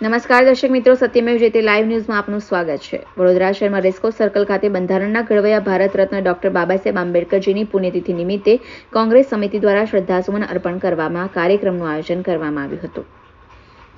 નમસ્કાર દર્શક મિત્રો, સત્યમેવ જયતે લાઈવ ન્યૂઝમાં આપનું સ્વાગત છે. વડોદરા શહેરમાં રેસ્કો સર્કલ ખાતે બંધારણના ઘડવૈયા ભારત રત્ન ડોક્ટર બાબાસાહેબ આંબેડકરજીની પુણ્યતિથિ નિમિત્તે કોંગ્રેસ સમિતિ દ્વારા શ્રદ્ધાસુમન અર્પણ કરવામાં કાર્યક્રમનું આયોજન કરવામાં આવ્યું હતું.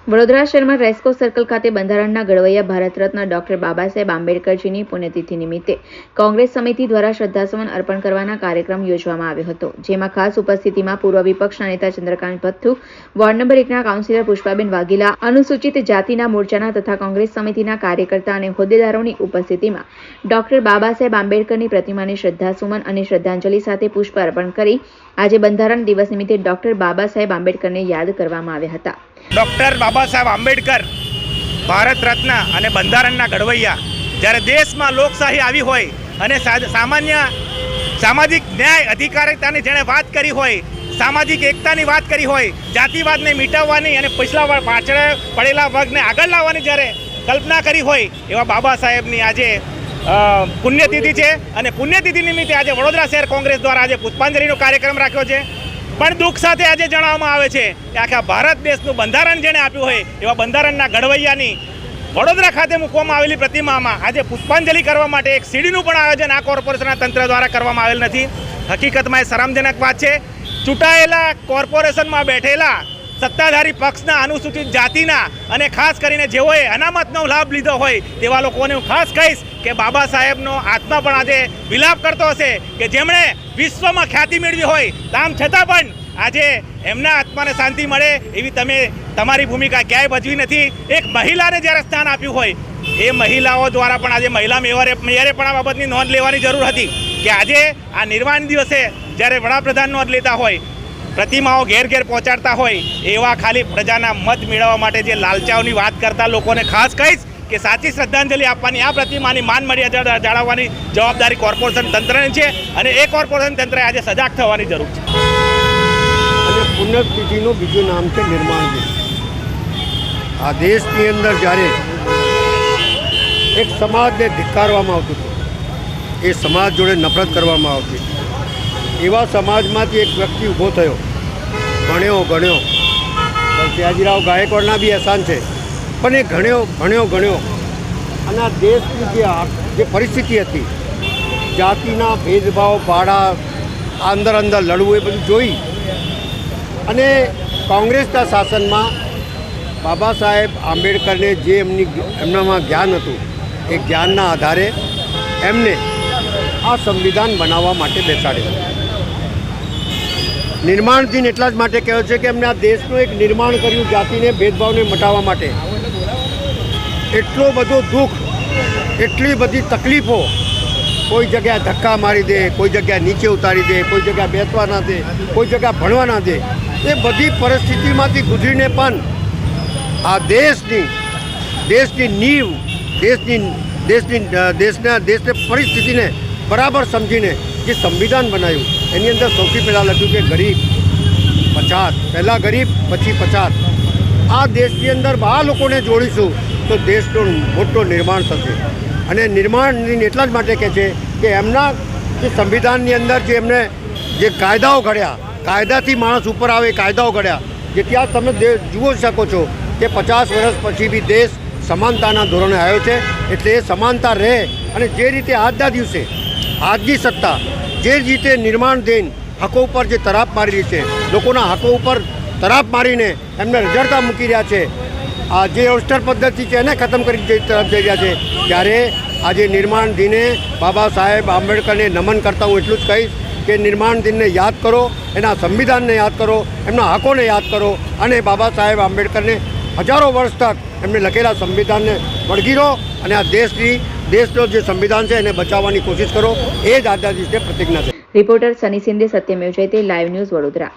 વડોદરા શહેરમાં રેસ્કો સર્કલ ખાતે બંધારણના ઘડવૈયા ભારત રત્ન ડોક્ટર બાબા સાહેબ આંબેડકરજીની પુણ્યતિથિ નિમિત્તે કોંગ્રેસ સમિતિ દ્વારા શ્રદ્ધાસુમન અર્પણ કરવાના કાર્યક્રમ યોજવામાં આવ્યો હતો, જેમાં ખાસ ઉપસ્થિતિમાં પૂર્વ વિપક્ષના નેતા ચંદ્રકાંત ભથ્થુ, વોર્ડ નંબર એકના કાઉન્સિલર પુષ્પાબેન વાઘેલા, અનુસૂચિત જાતિના મોરચાના તથા કોંગ્રેસ સમિતિના કાર્યકર્તા અને હોદ્દેદારોની ઉપસ્થિતિમાં ડોક્ટર બાબા સાહેબ આંબેડકરની પ્રતિમાને શ્રદ્ધાસુમન અને શ્રદ્ધાંજલિ સાથે પુષ્પ અર્પણ કરી આજે બંધારણ દિવસ નિમિત્તે ડોક્ટર બાબા સાહેબ આંબેડકરને યાદ કરવામાં આવ્યા હતા. ડૉક્ટર બાબા સાહેબ આંબેડકર, ભારત રત્ન અને બંધારણના ઘડવૈયા. જ્યારે દેશમાં લોકશાહી આવી હોય અને સામાન્ય, સામાજિક ન્યાય અધિકારિતાની જેણે વાત કરી હોય, સામાજિક એકતાની વાત કરી હોય, જાતિવાદને મિટાવવાની અને પછલા પાછળ પડેલા વર્ગને આગળ લાવવાની જ્યારે કલ્પના કરી હોય, એવા બાબા સાહેબની આજે પુણ્યતિથિ છે. અને પુણ્યતિથિ નિમિત્તે આજે વડોદરા શહેર કોંગ્રેસ દ્વારા આજે પુષ્પાંજલિનો કાર્યક્રમ રાખ્યો છે. પણ દુઃખ સાથે આજે જણાવવામાં આવે છે કે આખા ભારત દેશનું બંધારણ જેણે આપ્યું હોય એવા બંધારણના ઘડવૈયાની વડોદરા ખાતે મૂકવામાં આવેલી પ્રતિમામાં આજે પુષ્પાંજલિ કરવા માટે એક સીડીનું પણ આયોજન આ કોર્પોરેશનના તંત્ર દ્વારા કરવામાં આવેલ નથી. હકીકતમાં એ શરમજનક વાત છે. ચૂંટાયેલા કોર્પોરેશનમાં બેઠેલા સત્તાધારી પક્ષના અનુસૂચિત જાતિના અને ખાસ કરીને જેઓએ અનામતનો લાભ લીધો હોય તેવા લોકોને હું ખાસ કહીશ કે બાબા સાહેબનો આત્મા પણ આજે વિલાપ કરતો હશે કે જેમણે વિશ્વમાં ખ્યાતિ મેળવી હોય તામ છતાં પણ આજે એમના આત્માને શાંતિ મળે એવી તમે, તમારી ભૂમિકા ક્યાંય ભજવી નથી. એક મહિલાને જ્યારે સ્થાન આપ્યું હોય, એ મહિલાઓ દ્વારા પણ આજે મહિલા મેયરે મેયરે પણ આ બાબતની નોંધ લેવાની જરૂર હતી કે આજે આ નિર્વાણ દિવસે જ્યારે વડાપ્રધાન નોંધ લેતા હોય પ્રતિમાઓ ઘેર ઘેર પહોંચાડતા હોય એવા ખાલી પ્રજાના મત મેળવવા માટે જે લાલચાઓની વાત કરતા લોકોને ખાસ કહીશ કે સાચી શ્રદ્ધાંજલિ આપવાની આ પ્રતિમાની માન મર્યાદા જાળવવાની જવાબદારી કોર્પોરેશન તંત્રની છે અને એ કોર્પોરેશન તંત્રએ આજે સજાગ થવાની જરૂર છે. અને પુનઃતિથિનું બીજું નામ છે નિર્માણ દિન. આ દેશની અંદર જ્યારે એક સમાજને ધિક્કારવામાં આવતું હતું, એ સમાજ જોડે નફરત કરવામાં આવતી એવા સમાજમાંથી એક વ્યક્તિ ઊભો થયો. ભણ્યો, ગણ્યો. પણ સયાજીરાવ ગાયકવાડના બી અહેસાન છે. પણ એ ઘણ્યો ભણ્યો, ગણ્યો. અને આ દેશની જે પરિસ્થિતિ હતી, જાતિના ભેદભાવ ભાડા અંદર અંદર લડવું એ બધું જોઈ અને કોંગ્રેસના શાસનમાં બાબા સાહેબ આંબેડકરને જે એમની એમનામાં જ્ઞાન હતું, એ જ્ઞાનના આધારે એમને આ સંવિધાન બનાવવા માટે બેસાડ્યો. નિર્માણ દિન એટલા જ માટે કહેવાય છે કે એમને આ દેશનું એક નિર્માણ કર્યું જાતિને ભેદભાવને મટાવવા માટે. એટલો બધો દુઃખ, એટલી બધી તકલીફો કોઈ જગ્યાએ ધક્કા મારી દે, કોઈ જગ્યાએ નીચે ઉતારી દે, કોઈ જગ્યાએ બેસવા ના દે, કોઈ જગ્યા ભણવા ના દે, એ બધી પરિસ્થિતિમાંથી ગુજરીને પણ આ દેશની દેશની નીવ, દેશની દેશની દેશના, દેશની પરિસ્થિતિને બરાબર સમજીને જે સંવિધાન બનાવ્યું એની અંદર સૌથી પહેલાં લખ્યું કે ગરીબ પછાત પહેલાં ગરીબ, પછી પછાત આ દેશની અંદર આ લોકોને જોડીશું તો દેશનું મોટું નિર્માણ થશે. અને નિર્માણ એટલા જ માટે કહે છે કે એમના જે સંવિધાનની અંદર જે એમને જે કાયદાઓ ઘડ્યા, કાયદાથી માણસ ઉપર આવે, કાયદાઓ ઘડ્યા જે ત્યાં તમે જુઓ શકો છો કે પચાસ વર્ષ પછી બી દેશ સમાનતાના ધોરણે આવ્યો છે, એટલે એ સમાનતા રહે અને જે રીતે આજના દિવસે, આજની સત્તા જે રીતે નિર્માણ દઈને હકો ઉપર જે તરાપ મારી રહી છે, લોકોના હકો ઉપર તરાપ મારીને એમને રજડતા મૂકી રહ્યા છે. આ જે ઓસ્ટર પદ્ધતિ છે એને ખતમ કરી તરફ જઈ રહ્યા છે. ત્યારે આજે નિર્માણ દિને બાબા સાહેબ આંબેડકરને નમન કરતા હું એટલું જ કહીશ કે નિર્માણ દિનને યાદ કરો, એના સંવિધાનને યાદ કરો, એમના હકોને યાદ કરો અને બાબા સાહેબ આંબેડકરને હજારો વર્ષ તક એમને લખેલા સંવિધાનને વળગી રહો અને આ દેશની દેશનો જે સંવિધાન છે એને બચાવવાની કોશિશ કરો. એ જ આજના દિવસે પ્રતિજ્ઞા છે. Reporter Sunny Sindhe Satyameva Jayate live news Vadodara.